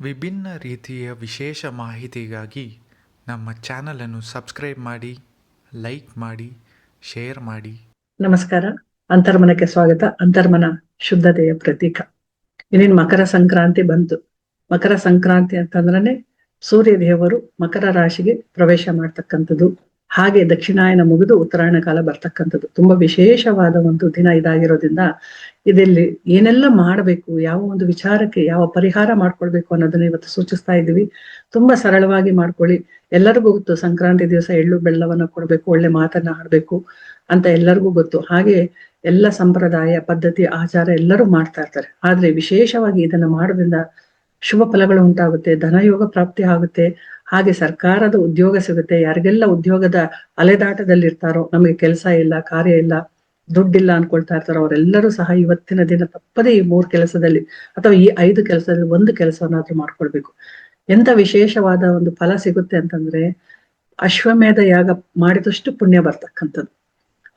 ವಿಭಿನ್ನ ರೀತಿಯ ವಿಶೇಷ ಮಾಹಿತಿಗಾಗಿ ನಮ್ಮ ಚಾನಲನ್ನು ಸಬ್ಸ್ಕ್ರೈಬ್ ಮಾಡಿ, ಲೈಕ್ ಮಾಡಿ, ಶೇರ್ ಮಾಡಿ. ನಮಸ್ಕಾರ. ಅಂತರ್ಮನಕ್ಕೆ ಸ್ವಾಗತ. ಅಂತರ್ಮನ ಶುದ್ಧತೆಯ ಪ್ರತೀಕ. ಇನ್ನೇನು ಮಕರ ಸಂಕ್ರಾಂತಿ ಬಂತು. ಮಕರ ಸಂಕ್ರಾಂತಿ ಅಂತಂದ್ರೆ ಸೂರ್ಯ ದೇವರು ಮಕರ ರಾಶಿಗೆ ಪ್ರವೇಶ ಮಾಡ್ತಕ್ಕಂಥದ್ದು. ಹಾಗೆ ದಕ್ಷಿಣಾಯನ ಮುಗಿದು ಉತ್ತರಾಯಣ ಕಾಲ ಬರ್ತಕ್ಕಂಥದ್ದು. ತುಂಬಾ ವಿಶೇಷವಾದ ಒಂದು ದಿನ ಇದಾಗಿರೋದ್ರಿಂದ ಇದರಲ್ಲಿ ಏನೆಲ್ಲ ಮಾಡಬೇಕು, ಯಾವ ಒಂದು ವಿಚಾರಕ್ಕೆ ಯಾವ ಪರಿಹಾರ ಮಾಡ್ಕೊಳ್ಬೇಕು ಅನ್ನೋದನ್ನ ಇವತ್ತು ಸೂಚಿಸ್ತಾ ಇದ್ದೀವಿ. ತುಂಬಾ ಸರಳವಾಗಿ ಮಾಡ್ಕೊಳ್ಳಿ. ಎಲ್ಲರಿಗೂ ಗೊತ್ತು, ಸಂಕ್ರಾಂತಿ ದಿವಸ ಎಳ್ಳು ಬೆಳ್ಳವನ್ನ ಕೊಡ್ಬೇಕು, ಒಳ್ಳೆ ಮಾತನ್ನ ಆಡ್ಬೇಕು ಅಂತ ಎಲ್ಲರಿಗೂ ಗೊತ್ತು. ಹಾಗೆ ಎಲ್ಲ ಸಂಪ್ರದಾಯ, ಪದ್ಧತಿ, ಆಚಾರ ಎಲ್ಲರೂ ಮಾಡ್ತಾ ಇರ್ತಾರೆ. ಆದ್ರೆ ವಿಶೇಷವಾಗಿ ಇದನ್ನ ಮಾಡೋದ್ರಿಂದ ಶುಭ ಫಲಗಳು ಉಂಟಾಗುತ್ತೆ, ಧನಯೋಗ ಪ್ರಾಪ್ತಿ ಆಗುತ್ತೆ. ಹಾಗೆ ಸರ್ಕಾರದ ಉದ್ಯೋಗ ಸಿಗುತ್ತೆ. ಯಾರಿಗೆಲ್ಲ ಉದ್ಯೋಗದ ಅಲೆದಾಟದಲ್ಲಿ ಇರ್ತಾರೋ ನಮಗೆ ಕೆಲಸ ಇಲ್ಲ, ಕಾರ್ಯ ಇಲ್ಲ, ದುಡ್ಡಿಲ್ಲ ಅನ್ಕೊಳ್ತಾ ಇರ್ತಾರೋ, ಅವರೆಲ್ಲರೂ ಸಹ ಇವತ್ತಿನ ದಿನ ತಪ್ಪದೇ ಈ ಮೂರ್ ಕೆಲಸದಲ್ಲಿ ಅಥವಾ ಈ ಐದು ಕೆಲಸದಲ್ಲಿ ಒಂದು ಕೆಲಸವನ್ನಾದ್ರೂ ಮಾಡ್ಕೊಳ್ಬೇಕು. ಎಂತ ವಿಶೇಷವಾದ ಒಂದು ಫಲ ಸಿಗುತ್ತೆ ಅಂತಂದ್ರೆ, ಅಶ್ವಮೇಧ ಯಾಗ ಮಾಡಿದಷ್ಟು ಪುಣ್ಯ ಬರ್ತಕ್ಕಂಥದ್ದು.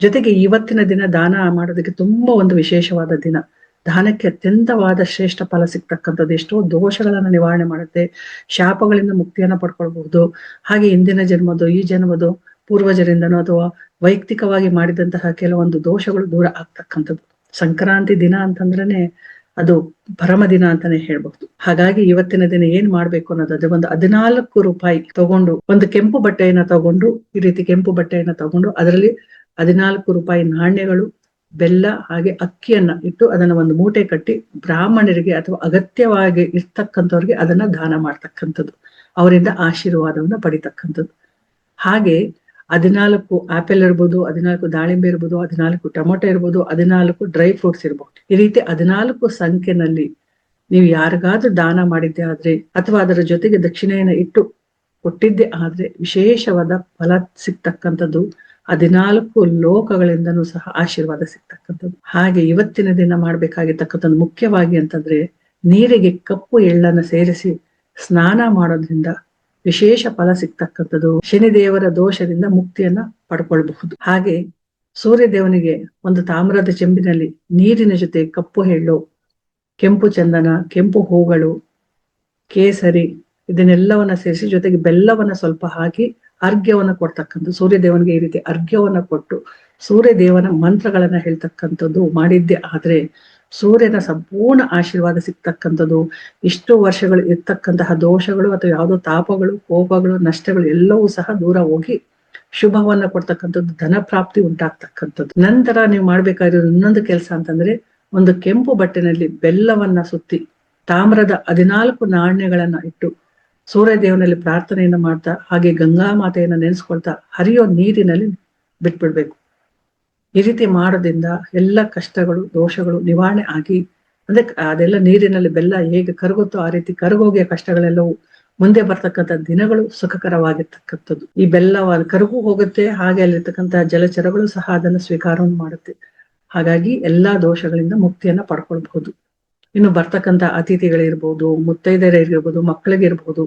ಜೊತೆಗೆ ಇವತ್ತಿನ ದಿನ ದಾನ ಮಾಡೋದಕ್ಕೆ ತುಂಬಾ ಒಂದು ವಿಶೇಷವಾದ ದಿನ. ದಾನಕ್ಕೆ ಅತ್ಯಂತವಾದ ಶ್ರೇಷ್ಠ ಫಲ ಸಿಗ್ತಕ್ಕಂಥದ್ದು ಎಷ್ಟೋ ದೋಷಗಳನ್ನ ನಿವಾರಣೆ ಮಾಡುತ್ತೆ, ಶಾಪಗಳಿಂದ ಮುಕ್ತಿಯನ್ನ ಪಡ್ಕೊಳ್ಬಹುದು. ಹಾಗೆ ಇಂದಿನ ಜನ್ಮದ್ದು, ಈ ಜನ್ಮದ್ದು, ಪೂರ್ವಜರಿಂದನೋ ಅಥವಾ ವೈಯಕ್ತಿಕವಾಗಿ ಮಾಡಿದಂತಹ ಕೆಲವೊಂದು ದೋಷಗಳು ದೂರ ಆಗ್ತಕ್ಕಂಥದ್ದು. ಸಂಕ್ರಾಂತಿ ದಿನ ಅಂತಂದ್ರೇನೆ ಅದು ಭರಮ ದಿನ ಅಂತಾನೆ ಹೇಳ್ಬಹುದು. ಹಾಗಾಗಿ ಇವತ್ತಿನ ದಿನ ಏನ್ ಮಾಡ್ಬೇಕು ಅನ್ನೋದು ಒಂದು ಹದಿನಾಲ್ಕು ರೂಪಾಯಿ ತಗೊಂಡು, ಒಂದು ಕೆಂಪು ಬಟ್ಟೆಯನ್ನ ತಗೊಂಡು, ಈ ರೀತಿ ಕೆಂಪು ಬಟ್ಟೆಯನ್ನ ತಗೊಂಡು, ಅದರಲ್ಲಿ ಹದಿನಾಲ್ಕು ರೂಪಾಯಿ ನಾಣ್ಯಗಳು ಬೆಲ್ಲ, ಹಾಗೆ ಅಕ್ಕಿಯನ್ನ ಇಟ್ಟು ಅದನ್ನ ಒಂದು ಮೂಟೆ ಕಟ್ಟಿ ಬ್ರಾಹ್ಮಣರಿಗೆ ಅಥವಾ ಅಗತ್ಯವಾಗಿ ಇರ್ತಕ್ಕಂಥವ್ರಿಗೆ ಅದನ್ನ ದಾನ ಮಾಡ್ತಕ್ಕಂಥದ್ದು. ಅವರಿಂದ ಆಶೀರ್ವಾದವನ್ನ ಪಡಿತಕ್ಕಂಥದ್ದು. ಹಾಗೆ ಹದಿನಾಲ್ಕು ಆಪಲ್ ಇರ್ಬೋದು, ಹದಿನಾಲ್ಕು ದಾಳಿಂಬೆ ಇರ್ಬೋದು, ಹದಿನಾಲ್ಕು ಟೊಮೊಟೊ ಇರ್ಬೋದು, ಹದಿನಾಲ್ಕು ಡ್ರೈ ಫ್ರೂಟ್ಸ್ ಇರ್ಬೋದು. ಈ ರೀತಿ ಹದಿನಾಲ್ಕು ಸಂಖ್ಯೆನಲ್ಲಿ ನೀವು ಯಾರಿಗಾದ್ರೂ ದಾನ ಮಾಡಿದ್ದೆ ಆದ್ರೆ ಅಥವಾ ಅದರ ಜೊತೆಗೆ ದಕ್ಷಿಣೆಯನ್ನು ಇಟ್ಟು ಕೊಟ್ಟಿದ್ದೆ ಆದ್ರೆ ವಿಶೇಷವಾದ ಫಲ ಸಿಗ್ತಕ್ಕಂಥದ್ದು. ಹದಿನಾಲ್ಕು ಲೋಕಗಳಿಂದನೂ ಸಹ ಆಶೀರ್ವಾದ ಸಿಗ್ತಕ್ಕಂಥದ್ದು. ಹಾಗೆ ಇವತ್ತಿನ ದಿನ ಮಾಡ್ಬೇಕಾಗಿರ್ತಕ್ಕಂಥದ್ದು ಮುಖ್ಯವಾಗಿ ಅಂತಂದ್ರೆ ನೀರಿಗೆ ಕಪ್ಪು ಎಳ್ಳನ್ನ ಸೇರಿಸಿ ಸ್ನಾನ ಮಾಡೋದ್ರಿಂದ ವಿಶೇಷ ಫಲ ಸಿಗ್ತಕ್ಕಂಥದ್ದು. ಶನಿದೇವರ ದೋಷದಿಂದ ಮುಕ್ತಿಯನ್ನ ಪಡ್ಕೊಳ್ಬಹುದು. ಹಾಗೆ ಸೂರ್ಯ ದೇವನಿಗೆ ಒಂದು ತಾಮ್ರದ ಚೆಂಬಿನಲ್ಲಿ ನೀರಿನ ಜೊತೆ ಕಪ್ಪು ಎಳ್ಳು, ಕೆಂಪು ಚಂದನ, ಕೆಂಪು ಹೂಗಳು, ಕೇಸರಿ ಇದನ್ನೆಲ್ಲವನ್ನ ಸೇರಿಸಿ ಜೊತೆಗೆ ಬೆಲ್ಲವನ್ನ ಸ್ವಲ್ಪ ಹಾಕಿ ಅರ್ಘ್ಯವನ್ನ ಕೊಡ್ತಕ್ಕಂಥ ಸೂರ್ಯ ದೇವನಿಗೆ ಈ ರೀತಿ ಅರ್ಘ್ಯವನ್ನ ಕೊಟ್ಟು ಸೂರ್ಯ ದೇವನ ಮಂತ್ರಗಳನ್ನ ಹೇಳ್ತಕ್ಕಂಥದ್ದು ಮಾಡಿದ್ದೆ. ಆದ್ರೆ ಸೂರ್ಯನ ಸಂಪೂರ್ಣ ಆಶೀರ್ವಾದ ಸಿಗ್ತಕ್ಕಂಥದ್ದು, ಇಷ್ಟು ವರ್ಷಗಳು ಇರ್ತಕ್ಕಂತಹ ದೋಷಗಳು ಅಥವಾ ಯಾವುದೋ ತಾಪಗಳು, ಕೋಪಗಳು, ನಷ್ಟಗಳು ಎಲ್ಲವೂ ಸಹ ದೂರ ಹೋಗಿ ಶುಭವನ್ನ ಕೊಡ್ತಕ್ಕಂಥದ್ದು, ಧನ ಪ್ರಾಪ್ತಿ ಉಂಟಾಗ್ತಕ್ಕಂಥದ್ದು. ನಂತರ ನೀವು ಮಾಡ್ಬೇಕಾಗಿರೋದು ಇನ್ನೊಂದು ಕೆಲಸ ಅಂತಂದ್ರೆ ಒಂದು ಕೆಂಪು ಬಟ್ಟೆನಲ್ಲಿ ಬೆಲ್ಲವನ್ನ ಸುತ್ತಿ ತಾಮ್ರದ ಹದಿನಾಲ್ಕು ನಾಣ್ಯಗಳನ್ನ ಇಟ್ಟು ಸೂರ್ಯ ದೇವನಲ್ಲಿ ಪ್ರಾರ್ಥನೆಯನ್ನು ಮಾಡ್ತಾ, ಹಾಗೆ ಗಂಗಾ ಮಾತೆಯನ್ನು ನೆನೆಸ್ಕೊಳ್ತಾ ಹರಿಯೋ ನೀರಿನಲ್ಲಿ ಬಿಟ್ಬಿಡ್ಬೇಕು. ಈ ರೀತಿ ಮಾಡೋದ್ರಿಂದ ಎಲ್ಲ ಕಷ್ಟಗಳು, ದೋಷಗಳು ನಿವಾರಣೆ ಆಗಿ, ಅಂದ್ರೆ ಅದೆಲ್ಲ ನೀರಿನಲ್ಲಿ ಬೆಲ್ಲ ಹೇಗೆ ಕರಗುತ್ತೋ ಆ ರೀತಿ ಕರಗೋಗಿಯ ಕಷ್ಟಗಳೆಲ್ಲವೂ ಮುಂದೆ ಬರ್ತಕ್ಕಂಥ ದಿನಗಳು ಸುಖಕರವಾಗಿರ್ತಕ್ಕಂಥದ್ದು. ಈ ಬೆಲ್ಲವಾದ ಕರಗು ಹೋಗುತ್ತೆ, ಹಾಗೆ ಅಲ್ಲಿರ್ತಕ್ಕಂಥ ಜಲಚರಗಳು ಸಹ ಅದನ್ನು ಸ್ವೀಕಾರವನ್ನು ಮಾಡುತ್ತೆ. ಹಾಗಾಗಿ ಎಲ್ಲಾ ದೋಷಗಳಿಂದ ಮುಕ್ತಿಯನ್ನ ಪಡ್ಕೊಳ್ಬಹುದು. ಇನ್ನು ಬರ್ತಕ್ಕಂಥ ಅತಿಥಿಗಳಿರ್ಬೋದು, ಮುತ್ತೈದೆಯರಿರ್ಬೋದು, ಮಕ್ಕಳಿಗಿರ್ಬೋದು,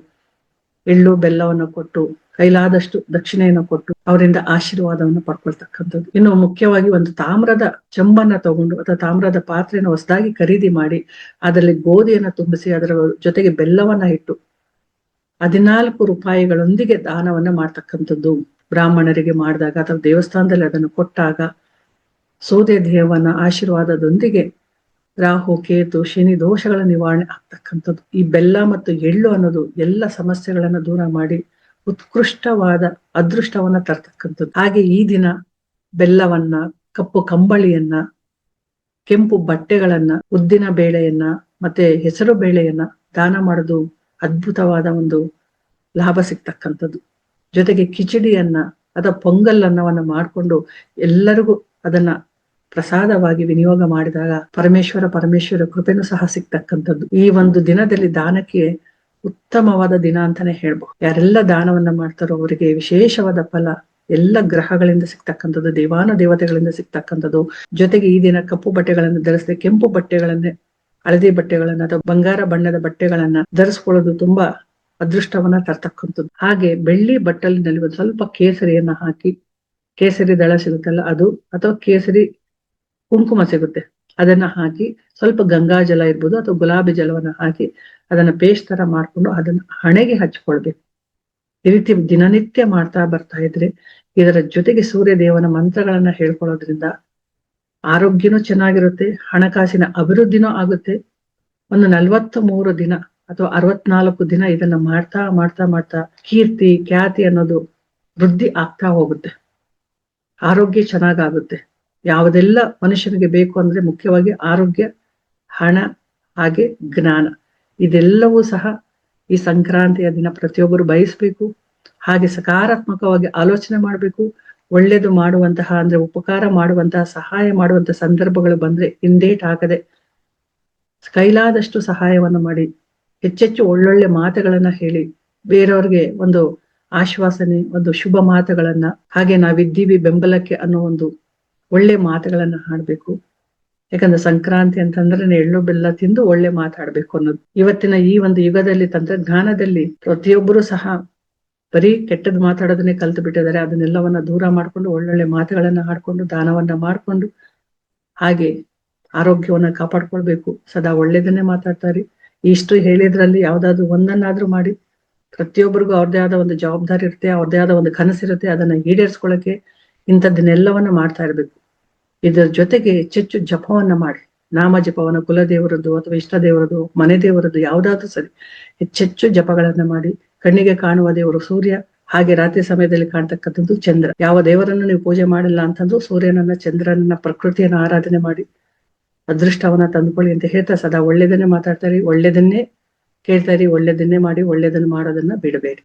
ಎಳ್ಳು, ಬೆಲ್ಲವನ್ನು ಕೊಟ್ಟು, ಕೈಲಾದಷ್ಟು ದಕ್ಷಿಣೆಯನ್ನು ಕೊಟ್ಟು ಅವರಿಂದ ಆಶೀರ್ವಾದವನ್ನು ಪಡ್ಕೊಳ್ತಕ್ಕಂಥದ್ದು. ಇನ್ನು ಮುಖ್ಯವಾಗಿ ಒಂದು ತಾಮ್ರದ ಚಂಬನ್ನ ತಗೊಂಡು ಅಥವಾ ತಾಮ್ರದ ಪಾತ್ರೆಯನ್ನು ಹೊಸದಾಗಿ ಖರೀದಿ ಮಾಡಿ ಅದರಲ್ಲಿ ಗೋಧಿಯನ್ನು ತುಂಬಿಸಿ ಅದರ ಜೊತೆಗೆ ಬೆಲ್ಲವನ್ನ ಇಟ್ಟು ಹದಿನಾಲ್ಕು ರೂಪಾಯಿಗಳೊಂದಿಗೆ ದಾನವನ್ನ ಮಾಡ್ತಕ್ಕಂಥದ್ದು. ಬ್ರಾಹ್ಮಣರಿಗೆ ಮಾಡಿದಾಗ ಅಥವಾ ದೇವಸ್ಥಾನದಲ್ಲಿ ಅದನ್ನು ಕೊಟ್ಟಾಗ ಸೌದೆ ದೇವನ ಆಶೀರ್ವಾದದೊಂದಿಗೆ ರಾಹು ಕೇತು ಶನಿ ದೋಷಗಳ ನಿವಾರಣೆ ಆಗ್ತಕ್ಕಂಥದ್ದು. ಈ ಬೆಲ್ಲ ಮತ್ತು ಎಳ್ಳು ಅನ್ನೋದು ಎಲ್ಲ ಸಮಸ್ಯೆಗಳನ್ನ ದೂರ ಮಾಡಿ ಉತ್ಕೃಷ್ಟವಾದ ಅದೃಷ್ಟವನ್ನ ತರ್ತಕ್ಕಂಥದ್ದು. ಹಾಗೆ ಈ ದಿನ ಬೆಲ್ಲವನ್ನ, ಕಪ್ಪು ಕಂಬಳಿಯನ್ನ, ಕೆಂಪು ಬಟ್ಟೆಗಳನ್ನ, ಉದ್ದಿನ ಬೇಳೆಯನ್ನ, ಮತ್ತೆ ಹೆಸರು ಬೇಳೆಯನ್ನ ದಾನ ಮಾಡೋದು ಅದ್ಭುತವಾದ ಒಂದು ಲಾಭ ಸಿಗ್ತಕ್ಕಂಥದ್ದು. ಜೊತೆಗೆ ಕಿಚಡಿಯನ್ನ ಅಥವಾ ಪೊಂಗಲ್ ಅನ್ನವನ್ನ ಮಾಡಿಕೊಂಡು ಎಲ್ಲರಿಗೂ ಅದನ್ನ ಪ್ರಸಾದವಾಗಿ ವಿನಿಯೋಗ ಮಾಡಿದಾಗ ಪರಮೇಶ್ವರ ಪರಮೇಶ್ವರ ಕೃಪೆನೂ ಸಹ ಸಿಗ್ತಕ್ಕಂಥದ್ದು. ಈ ಒಂದು ದಿನದಲ್ಲಿ ದಾನಕ್ಕೆ ಉತ್ತಮವಾದ ದಿನ ಅಂತಾನೆ ಹೇಳ್ಬಹುದು. ಯಾರೆಲ್ಲ ದಾನವನ್ನ ಮಾಡ್ತಾರೋ ಅವರಿಗೆ ವಿಶೇಷವಾದ ಫಲ, ಎಲ್ಲ ಗ್ರಹಗಳಿಂದ ಸಿಗ್ತಕ್ಕಂಥದ್ದು, ದೇವಾನ ದೇವತೆಗಳಿಂದ ಸಿಗ್ತಕ್ಕಂಥದ್ದು. ಜೊತೆಗೆ ಈ ದಿನ ಕಪ್ಪು ಬಟ್ಟೆಗಳನ್ನು ಧರಿಸದೆ, ಕೆಂಪು ಬಟ್ಟೆಗಳನ್ನೇ, ಹಳದಿ ಬಟ್ಟೆಗಳನ್ನ ಅಥವಾ ಬಂಗಾರ ಬಣ್ಣದ ಬಟ್ಟೆಗಳನ್ನ ಧರಿಸ್ಕೊಳ್ಳೋದು ತುಂಬಾ ಅದೃಷ್ಟವನ್ನ ತರ್ತಕ್ಕಂಥದ್ದು. ಹಾಗೆ ಬೆಳ್ಳಿ ಬಟ್ಟಲಿನಲ್ಲಿ ಸ್ವಲ್ಪ ಕೇಸರಿಯನ್ನ ಹಾಕಿ, ಕೇಸರಿ ದಳ ಸಿಗುತ್ತಲ್ಲ ಅದು, ಅಥವಾ ಕೇಸರಿ ಕುಂಕುಮ ಸಿಗುತ್ತೆ ಅದನ್ನ ಹಾಕಿ ಸ್ವಲ್ಪ ಗಂಗಾ ಜಲ ಇರ್ಬೋದು ಅಥವಾ ಗುಲಾಬಿ ಜಲವನ್ನ ಹಾಕಿ ಅದನ್ನ ಪೇಸ್ಟ್ ತರ ಮಾಡ್ಕೊಂಡು ಅದನ್ನ ಹಣೆಗೆ ಹಚ್ಕೊಳ್ಬೇಕು. ಈ ರೀತಿ ದಿನನಿತ್ಯ ಮಾಡ್ತಾ ಬರ್ತಾ ಇದ್ರೆ ಇದರ ಜೊತೆಗೆ ಸೂರ್ಯ ದೇವನ ಮಂತ್ರಗಳನ್ನ ಹೇಳ್ಕೊಳ್ಳೋದ್ರಿಂದ ಆರೋಗ್ಯನೂ ಚೆನ್ನಾಗಿರುತ್ತೆ, ಹಣಕಾಸಿನ ಅಭಿವೃದ್ಧಿನೂ ಆಗುತ್ತೆ. ಒಂದು ನಲವತ್ತ ಮೂರು ದಿನ ಅಥವಾ ಅರವತ್ನಾಲ್ಕು ದಿನ ಇದನ್ನ ಮಾಡ್ತಾ ಮಾಡ್ತಾ ಮಾಡ್ತಾ ಕೀರ್ತಿ, ಖ್ಯಾತಿ ಅನ್ನೋದು ವೃದ್ಧಿ ಆಗ್ತಾ ಹೋಗುತ್ತೆ. ಆರೋಗ್ಯ ಚೆನ್ನಾಗಾಗುತ್ತೆ. ಯಾವುದೆಲ್ಲ ಮನುಷ್ಯನಿಗೆ ಬೇಕು ಅಂದ್ರೆ ಮುಖ್ಯವಾಗಿ ಆರೋಗ್ಯ, ಹಣ, ಹಾಗೆ ಜ್ಞಾನ. ಇದೆಲ್ಲವೂ ಸಹ ಈ ಸಂಕ್ರಾಂತಿಯ ದಿನ ಪ್ರತಿಯೊಬ್ಬರು ಬಯಸ್ಬೇಕು. ಹಾಗೆ ಸಕಾರಾತ್ಮಕವಾಗಿ ಆಲೋಚನೆ ಮಾಡಬೇಕು. ಒಳ್ಳೇದು ಮಾಡುವಂತಹ ಅಂದ್ರೆ ಉಪಕಾರ ಮಾಡುವಂತಹ, ಸಹಾಯ ಮಾಡುವಂತಹ ಸಂದರ್ಭಗಳು ಬಂದ್ರೆ ಹಿಂದೇಟ್ ಹಾಕದೆ ಕೈಲಾದಷ್ಟು ಸಹಾಯವನ್ನು ಮಾಡಿ. ಹೆಚ್ಚೆಚ್ಚು ಒಳ್ಳೊಳ್ಳೆ ಮಾತುಗಳನ್ನ ಹೇಳಿ. ಬೇರೆಯವ್ರಿಗೆ ಒಂದು ಆಶ್ವಾಸನೆ, ಒಂದು ಶುಭ ಮಾತುಗಳನ್ನ. ಹಾಗೆ ನಾವಿದ್ದೀವಿ ಬೆಂಬಲಕ್ಕೆ ಅನ್ನೋ ಒಂದು ಒಳ್ಳೆ ಮಾತುಗಳನ್ನ ಹಾಡ್ಬೇಕು. ಯಾಕಂದ್ರೆ ಸಂಕ್ರಾಂತಿ ಅಂತಂದ್ರೆ ಎಳ್ಳು ಬೆಲ್ಲ ತಿಂದು ಒಳ್ಳೆ ಮಾತಾಡ್ಬೇಕು ಅನ್ನೋದು. ಇವತ್ತಿನ ಈ ಒಂದು ಯುಗದಲ್ಲಿ ತಂತ್ರಜ್ಞಾನದಲ್ಲಿ ಪ್ರತಿಯೊಬ್ಬರು ಸಹ ಬರೀ ಕೆಟ್ಟದ್ ಮಾತಾಡೋದನ್ನೇ ಕಲ್ತು ಬಿಟ್ಟಿದ್ದಾರೆ. ಅದನ್ನೆಲ್ಲವನ್ನ ದೂರ ಮಾಡ್ಕೊಂಡು ಒಳ್ಳೊಳ್ಳೆ ಮಾತುಗಳನ್ನ ಹಾಡ್ಕೊಂಡು, ದಾನವನ್ನ ಮಾಡ್ಕೊಂಡು ಹಾಗೆ ಆರೋಗ್ಯವನ್ನ ಕಾಪಾಡ್ಕೊಳ್ಬೇಕು. ಸದಾ ಒಳ್ಳೇದನ್ನೇ ಮಾತಾಡ್ತಾರೆ. ಇಷ್ಟು ಹೇಳಿದ್ರಲ್ಲಿ ಯಾವ್ದಾದ್ರು ಒಂದನ್ನಾದ್ರೂ ಮಾಡಿ, ಪ್ರತಿಯೊಬ್ಬರಿಗೂ ಅವ್ರದೇ ಆದ ಒಂದು ಜವಾಬ್ದಾರಿ ಇರುತ್ತೆ ಅವ್ರದೇ ಆದ ಒಂದು ಕನಸಿರುತ್ತೆ, ಅದನ್ನ ಈಡೇರಿಸ್ಕೊಳ್ಳಕ್ಕೆ ಇಂಥದ್ದನ್ನೆಲ್ಲವನ್ನ ಮಾಡ್ತಾ ಇರ್ಬೇಕು. ಇದರ ಜೊತೆಗೆ ಹೆಚ್ಚೆಚ್ಚು ಜಪವನ್ನ ಮಾಡಿ. ನಾಮ ಜಪವನ್ನ ಕುಲದೇವರದ್ದು ಅಥವಾ ಇಷ್ಟ ದೇವರದ್ದು ಮನೆ ದೇವರದ್ದು ಯಾವ್ದಾದ್ರು ಸರಿ ಹೆಚ್ಚೆಚ್ಚು ಜಪಗಳನ್ನ ಮಾಡಿ. ಕಣ್ಣಿಗೆ ಕಾಣುವ ದೇವರು ಸೂರ್ಯ, ಹಾಗೆ ರಾತ್ರಿ ಸಮಯದಲ್ಲಿ ಕಾಣ್ತಕ್ಕಂಥದ್ದು ಚಂದ್ರ. ಯಾವ ದೇವರನ್ನು ನೀವು ಪೂಜೆ ಮಾಡಿಲ್ಲ ಅಂತಂದ್ರು ಸೂರ್ಯನನ್ನ, ಚಂದ್ರನನ್ನ, ಪ್ರಕೃತಿಯನ್ನ ಆರಾಧನೆ ಮಾಡಿ. ಅದೃಷ್ಟವನ್ನ ತಂದುಕೊಳ್ಳಿ ಅಂತ ಹೇಳ್ತಾ ಸದಾ ಒಳ್ಳೇದನ್ನೇ ಮಾತಾಡ್ತಾರೆ ಒಳ್ಳೇದನ್ನೇ ಕೇಳ್ತಾರೆ ಒಳ್ಳೇದನ್ನೇ ಮಾಡಿ, ಒಳ್ಳೇದನ್ನ ಮಾಡೋದನ್ನ ಬಿಡಬೇಡಿ.